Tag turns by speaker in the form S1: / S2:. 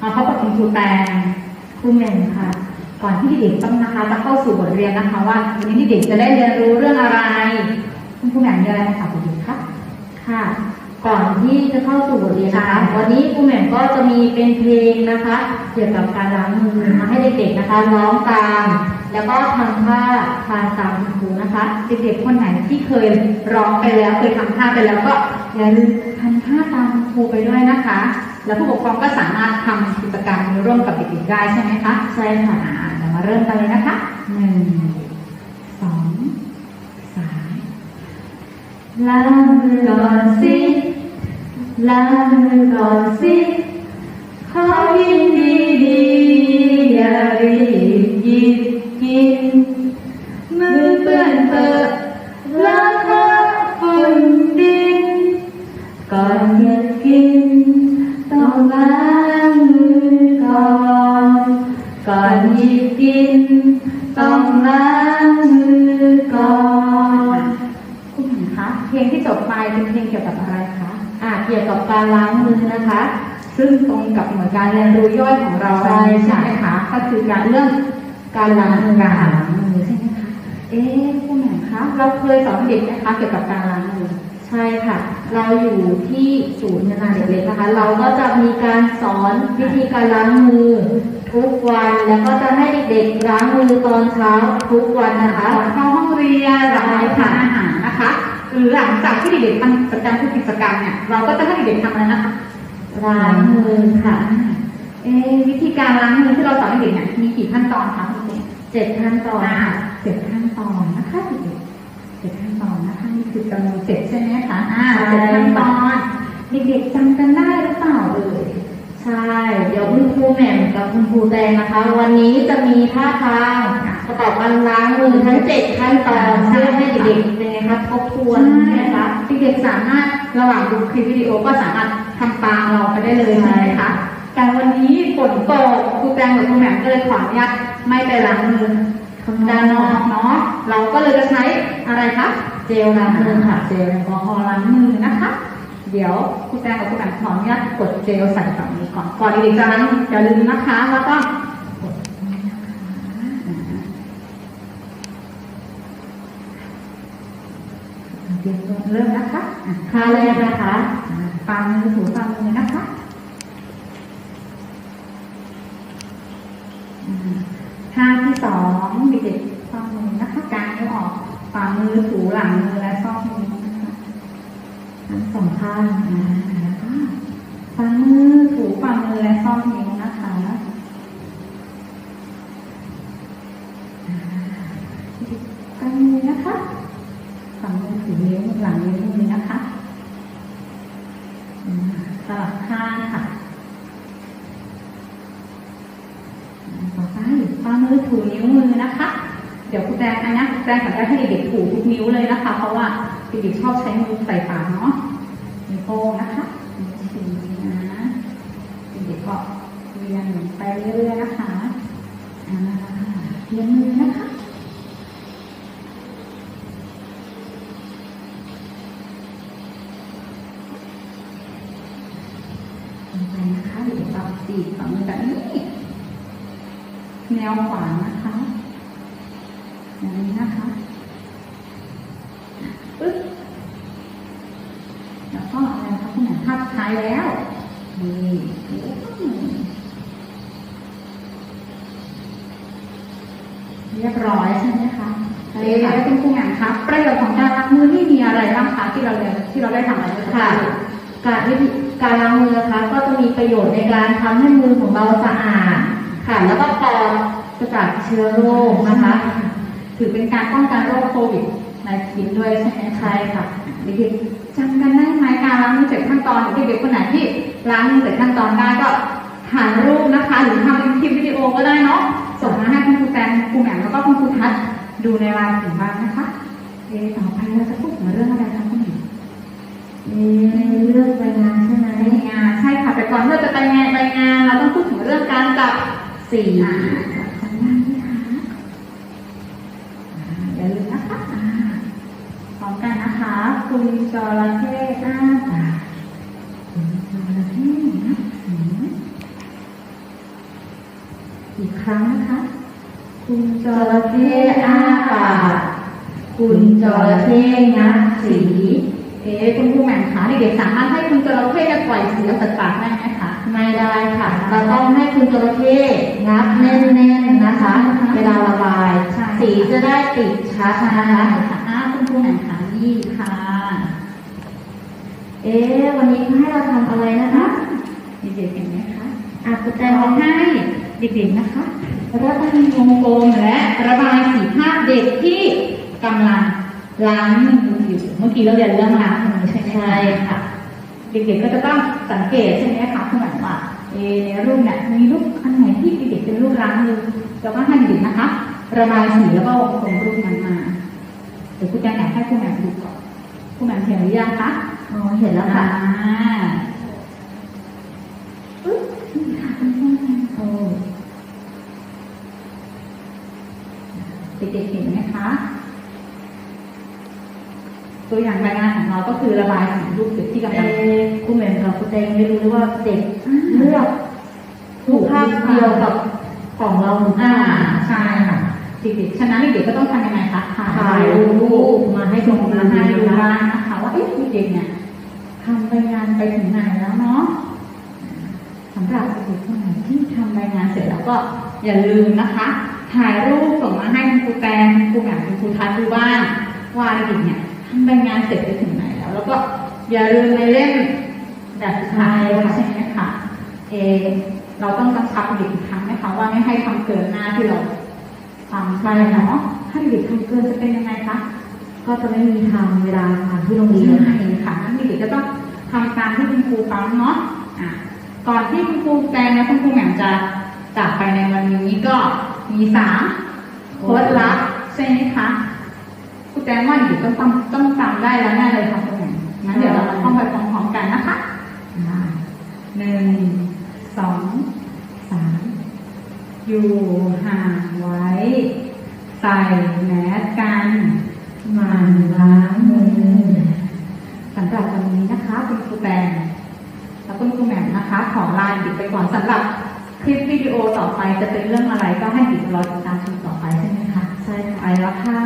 S1: มาพบกับคุณครูแตงครูเหม่งค่ะ ก่อนที่เด็กๆต้องนะคะจะเข้าสู่บทเรียนนะคะ ว่าวันนี้เด็กๆจะได้เรียนรู้เรื่องอะไร คุณครูแหม่มมีอะไรมาฝากเด็กๆคะ
S2: ค่ะ ก่อนที่จะเข้าสู่บทเรียนนะคะ
S1: ใช่
S2: วันนี้ครูแหม่มก็จะมีเป็นเพลงนะคะ เกี่ยวกับการล้างมือมาให้เด็กๆนะคะร้องตาม แล้วก็ทำท่าทานตามคุณครูนะคะ
S1: เด็กๆคนไหนที่เคยร้องไปแล้วเคยทำท่าไปแล้วก็อย่าลืมทำท่าตามคุณครูไปด้วยนะคะ แล้วผู้ปกครองก็สามารถทำกิจกรรมร่วมกับเด็กๆได้ใช่ไหมคะ
S2: ใช่ค่ะ
S1: อ่าเดี๋ยวมาเริ่มกันเลยนะคะหนึ่งสองสาม
S2: ล้างมือก่อนสิล้างมือก่อนสิขอกินดีดีๆอย่ารีบยิบกินมือเปื้อนเปื้อนล้างเท้าฝุ่นดินก่อนหยิบกิน ต้องล้างมือก่อนก่อนหยิบกิน ต้องล้างมือก่อน
S1: คุณหญิงคะเพลงที่จบไปเป็นเพลงเกี่ยวกับอะไรคะ
S2: อะเกี่ยวกับการล้างมือนะคะ
S1: ซึ่งตรงกับเหมือนการเรียนรู้ย่อยของเรา
S2: ใช่
S1: ใช่ไหมคะก็คือการเรื่องการล้างมือ
S2: การ
S1: ค่ะ
S2: ล้างมือใช่ไหมคะ
S1: เอ๊ะคุณหญิงคะเราเคยสอนเด็กไหมคะเกี่ยวกับการล้างมือ
S2: ใช่ค่ะ เราอยู่ที่ศูนย์พัฒนาเด็กเล็กนะคะ เราก็จะมีการสอนวิธีการล้างมือทุกวันแล้วก็จะให้เด็กๆล้างมือตอนเช้าทุกวันนะคะ
S1: ก่อนเข้าห้องเรียนหลังทานอาหารนะคะหรือหลังจากที่เด็กๆทำกิจกรรมทุกกิจกรรมเนี่ยเราก็จะให้เด็กๆทำอะไรนะคะ
S2: ล้างมือค่ะ
S1: เอ๊ะวิธีการล้างมือที่เราสอนให้เด็กเนี่ยมีกี่ขั้นตอนคะคุณครู
S2: เจ็ดขั้นตอน
S1: อ่า
S2: ค่ะ
S1: เจ็ดขั้นตอนนะคะเด็กๆ เจ็ดขั้นตอนนะคะนี่คือจำนวนเจ็ดใช่ไหมคะอ่า
S2: ใช่
S1: เจ็ดขั้นตอนเด็กๆจำกันได้หรือเปล่าเอ่ย
S2: ใช่ เดี๋ยวคุณครูแหม่มกับคุณครูแดงนะคะ วันนี้จะมีท่าทางประกอบการล้างมือทั้งเจ็ดขั้นตอนเพื่อให้เด็กๆเป็นไงคะทบทวนใช่ไหมคะ
S1: เด็กๆสามารถระหว่างดูคลิปวิดีโอก็สามารถทำตามเราไปได้เลยใช่ไหมคะแต่วันนี้ฝนตกครูแตงกับครูแหม่มก็เลยขออนุญาตไม่ไปล้างมือข้าง ด้านนอกเนาะเราก็เลยจะใช้อะไรคะ
S2: เจลล้างมือค่ะ
S1: เจลแอลกอฮอล์ล้างมือนะคะ เดี๋ยวครูแตงกับครูแหม่มขออนุญาตกดเจลใส่ฝั่งนี้ก่อนก่อนเด็กๆจะล้างอย่าลืมนะคะแล้วก็กดเริ่มนะคะอะ
S2: ท่าแรกนะคะ
S1: ปามือถูปามือนะคะอืมท่าที่ส องเด็กๆซ่อมือนะคะกางนิ้วออกฝ่ามือถูหลังมือและซ่อมมือนะคะ
S2: ทั้งสองข้าง
S1: อ่าแล้วก็ฝ่ามือถูฝ่ามือและซ่อมนิ้วนะคะอ่ากางมือนะคะฝ่ามือถูนิ้วหลังนิ้วมือนะคะสลับข้างค่ะต่อไปฝ่ามือถูนิ้ว ดี๋ยวครูแตงอันนี้ครูแตงขออนุญาตให้เด็กๆถูทุกนิ้วเลยนะคะ เพราะว่าเด็กๆชอบใช้มือใส่ปากเนาะนิ้วโป้งนะคะนิ้วชี้นะเด็กๆก็เรียนไปเรื่อยๆนะคะเรียนมือนะคะไปนะคะเดี๋ยวเราตีฝ่ามือแบบนี้แนวขวานะคะ อย่างนี้นะคะปึ๊บแล้วก็อะไรคะคุณหมอภาพสุดท้ายแล้วนี่เรียบร้อยใช่ไหมคะเอ๊ะแล้วคุณครูหมคะประโยชน์ของการล้างมือนี่มีอะไรบ้างคะที่เราเรียนที่เราได้ทำอะไรบ้าง
S2: ค่ะ การวิธีการล้างมือนะคะก็จะมีประโยชน์ในการทำให้มือของเราสะอาดค่ะ แล้วก็ปลอดจากเชื้อโรคนะคะ
S1: ถือเป็นการป้องกันโรคโควิดในทีด้วยใช่ไหมคะ
S2: ใช่ค่ะ
S1: เด็กๆจำกันได้ไหมการล้างมือเจ็ดขั้นตอนเด็กๆคนไหนที่ล้างมือเจ็ดขั้นตอนได้ก็ถ่ายรูปนะคะ หรือทำเป็นคลิปวิดีโอก็ได้เนาะส่งมาให้คุณครูแตนครูแหม่มแล้วก็คุณครูทัศน์ดูในไลน์ถึงบ้านนะคะเอะต่อไปเราจะพูดถึงเรื่องอะไรคะคุณหญิง
S2: เอ่อเรื่องรายงานใช่ไหม
S1: รายงานใช่ค่ะแต่ก่อนที่เราจะไปงานรายงานเราต้องพูดถึงเรื่องการจับ
S2: สี
S1: อ่าจำได้ไหมคะอ่าอย่าลืมนะคะอ่าพร้อมกั นนะคะ คุณจระเข้อ้าปากคุณจระเข้นะอืมอีกครั้งนะคะ
S2: คุณจระเข้อ้าปากคุณจระเข้งับสี
S1: เอ๊ะคุณครูแหม่มคะเด็กๆสามารถให้คุณจระเข้เนี่ยปล่อยเสียงจากปากได้ไหมคะ
S2: ไม่ได้ค่ะเราต้องให้คุณจระเข้งับแน่นๆนะคะ เวลาระบาย
S1: ใช่
S2: สีจะได้ติดชัด
S1: ใช่
S2: นะคะ
S1: ค่ะอ่าคุณครูแหม่มคะ นี่ค่ะ
S2: เอ๊ะวันนี้ให้เราทำอะไรนะคะ
S1: เด็กๆเห็นไหมคะ
S2: อะคุณแต
S1: แต่
S2: ง
S1: ขอให้เด็กๆนะคะรับประทานวงกลมและระบายสีภาพเด็กที่กำลังล้างมืออยู่เมื่อกี้เราเรียนเรื่องล้างมือใช่ไหม
S2: ใช่ค่ะ
S1: เด็กๆก็จะต้องสังเกตใช่ไหมคะคุณหมายว่าเออในรูปเนี่ยมีรูปอันไหนที่เด็กๆเป็นรูปล้างมือเราก็ให้เด็กๆนะคะ ระบายสีแล้วก็วงกลมรูปนั้นมาเดี๋ยวคุณแจงอยากให้คุณแหม่มดูก่อน คุณแหม่มเห็นหรือยังคะ
S2: อ๋อเห็นแล้วค่ะ
S1: อ่าอุ๊ยนี่ค่ะคุณผู้ชมโอ้เด็กๆเห็นไหมคะ ตัวอย่างรายงานของเราก็คือระบายสีรูปเด็กที่กำลั
S2: เอ๊
S1: งะ
S2: คุณแม่กับคุณแตงไม่รู้เลยว่าเด็กเลือกรูปภาพเดียวกับของเราหรือเป
S1: อ่า
S2: ล่า
S1: ใช่ค่ะ เด็กๆฉะนั้นเด็กๆก็ต้องทำยังไงคะ
S2: ถ่ายรูปมาให้
S1: ส่ง
S2: ดู
S1: มาให้ดู
S2: นะคะ
S1: บ้างนะคะว่าเอ๊ะเด็กๆเนี่ยทำรายงานไปถึงไหนแล้วเนาะสำหรับเด็กคนไหนที่ทำรายงานเสร็จแล้วก็อย่าลืมนะคะ ถ่ายรูปส่งมาให้คุณครูแตงคุณครูแหม่มคุณครูทัศน์ดูบ้างว่าเด็กๆเนี่ยทำรายงานเสร็จไปถึงไหนแล้ว แล้วก็อย่าลืมในเล่มแบบสุดท้ายด้วยใช่ไหมคะเออเราต้องกำชับเด็กอีกครั้งนะคะว่าไม่ให้ทำเกินหน้าที่เรา ทำไปเนาะถ้าเด็กทำเกินจะเป็นยังไงคะ
S2: ก็จะไม่มีทางเวลาทานที่โรงเรียน
S1: ใช่ค่ะนักเรียนก็ต้องทำตามที่คุณครูฟังเนาะอะก่อนที่คุณครูแตงและคุณครูแหม่มจะจากไปในวันนี้ก็มีสามโค้ดลับใช่ไหมคะครูแตงว่าอยู่ต้องต้องต้องจำได้แล้วแน่เลยค่ะคุณแหม่มงั้นเดี๋ยวเรามาท่องไปพร้อมๆกันนะคะอ่าหนึ่งสองสาม อยู่ห่างไว้ ใส่แมสกัน
S2: หมั่นล้างมือ
S1: สำหรับวันนี้นะคะคุณครูแปงและคุณครูแหม่มนะคะ ขอลาติดไปก่อนสำหรับคลิปวิดีโอต่อไปจะเป็นเรื่องอะไรก็ให้ติดรอติดตามชมต่อไปใช่ไหมคะ
S2: ใช่
S1: ไปแล้วค่ะ